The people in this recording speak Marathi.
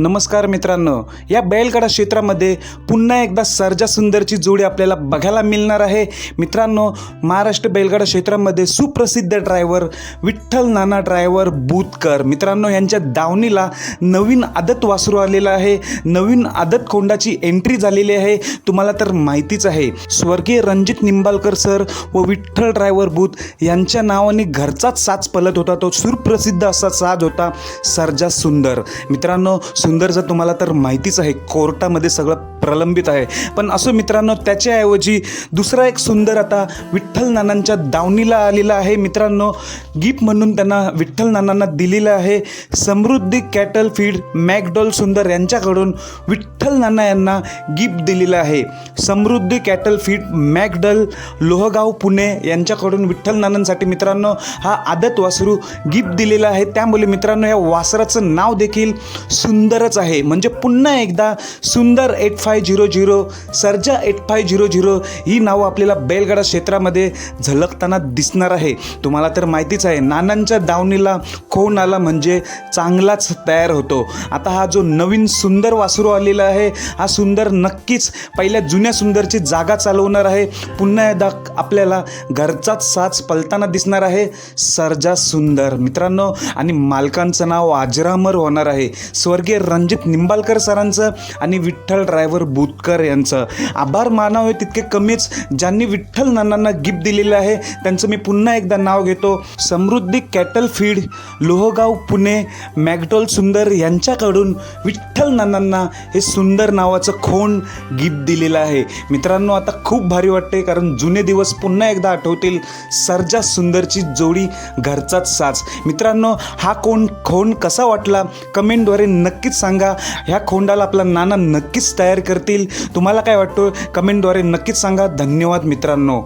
नमस्कार मित्रांनो या बैलगाडा क्षेत्रामध्ये पुन्हा एकदा सर्जा सुंदरची जोडी आपल्याला बघायला मिळणार आहे. मित्रांनो महाराष्ट्र बैलगाडा क्षेत्रामध्ये सुप्रसिद्ध ड्रायव्हर विठ्ठल नाना ड्रायव्हर बुतकर. मित्रांनो यांच्या दावणीला नवीन आदत वासरू आलेला आहे. नवीन आदत कोंडाची एंट्री झालेली आहे. तुम्हाला तर माहितीच आहे. स्वर्गीय रणजित निंबाळकर सर व विठ्ठल ड्रायव्हर बुत यांच्या नावाने घरचाच साज पलत होता. तो सुप्रसिद्ध असा साज होता सर्जा सुंदर. मित्रांनो सुंदरचं तुम्हाला तर माहितीच आहे कोर्टामध्ये सगळं प्रलंबित आहे. पण असो मित्रांनो त्याच्याऐवजी दुसरा एक सुंदर आता विठ्ठल नानांच्या दावणीला आलेला आहे. मित्रांनो गिफ्ट म्हणून त्यांना विठ्ठल नानांना दिलेलं आहे. Samruddhi cattle feed McDowell Sundar यांच्याकडून विठ्ठल नाना यांना गिफ्ट दिलेलं आहे. समृद्धी कॅटल फीड मॅकडल लोहगाव पुणे यांच्याकडून विठ्ठल नानांसाठी मित्रांनो हा आदत वासरू गिफ्ट दिलेला आहे. त्यामुळे मित्रांनो या वासराचं नाव देखील सुंदर सुंदरच आहे. म्हणजे पुन्हा एकदा Sundar eight five zero zero Sarja eight five zero zero ही नावं आपल्याला बैलगाडा क्षेत्रामध्ये झलकताना दिसणार आहे. तुम्हाला तर माहितीच आहे नानांच्या दावणीला खोन आला म्हणजे चांगलाच तयार होतो. आता हा जो नवीन सुंदर वासरू आलेला आहे हा सुंदर नक्कीच पहिल्या जुन्या सुंदरची जागा चालवणार आहे. पुन्हा एकदा आपल्याला घरचाच साच पलताना दिसणार आहे. सर्जा सुंदर मित्रांनो आणि मालकांचं नाव आजरामर होणार आहे. स्वर्गीय रणजित निंबालकर सरांचं आणि विठ्ठल ड्रायव्हर बुतकर यांचं. आभार मानावे तितके कमीच. ज्यांनी विठ्ठल नानांना गिफ्ट दिलेलं आहे त्यांचं मी पुन्हा एकदा नाव घेतो. समृद्धी कॅटल फीड लोहगाव पुणे मॅकडॉल सुंदर यांच्याकडून विठ्ठल नानांना हे सुंदर नावाचं खोंड गिफ्ट दिलेलं आहे. मित्रांनो आता खूप भारी वाटते कारण जुने दिवस पुन्हा एकदा आठवतील. सर्जा सुंदरची जोडी घरचाच साच मित्रांनो हा कोण खोंड कसा वाटला? कमेंटद्वारे नक्कीच सांगा. ह्या खोंडाला आपला नाना नक्कीच तयार करतील. तुम्हाला काय वाटतो? कमेंटद्वारे नक्कीच सांगा. धन्यवाद मित्रांनो.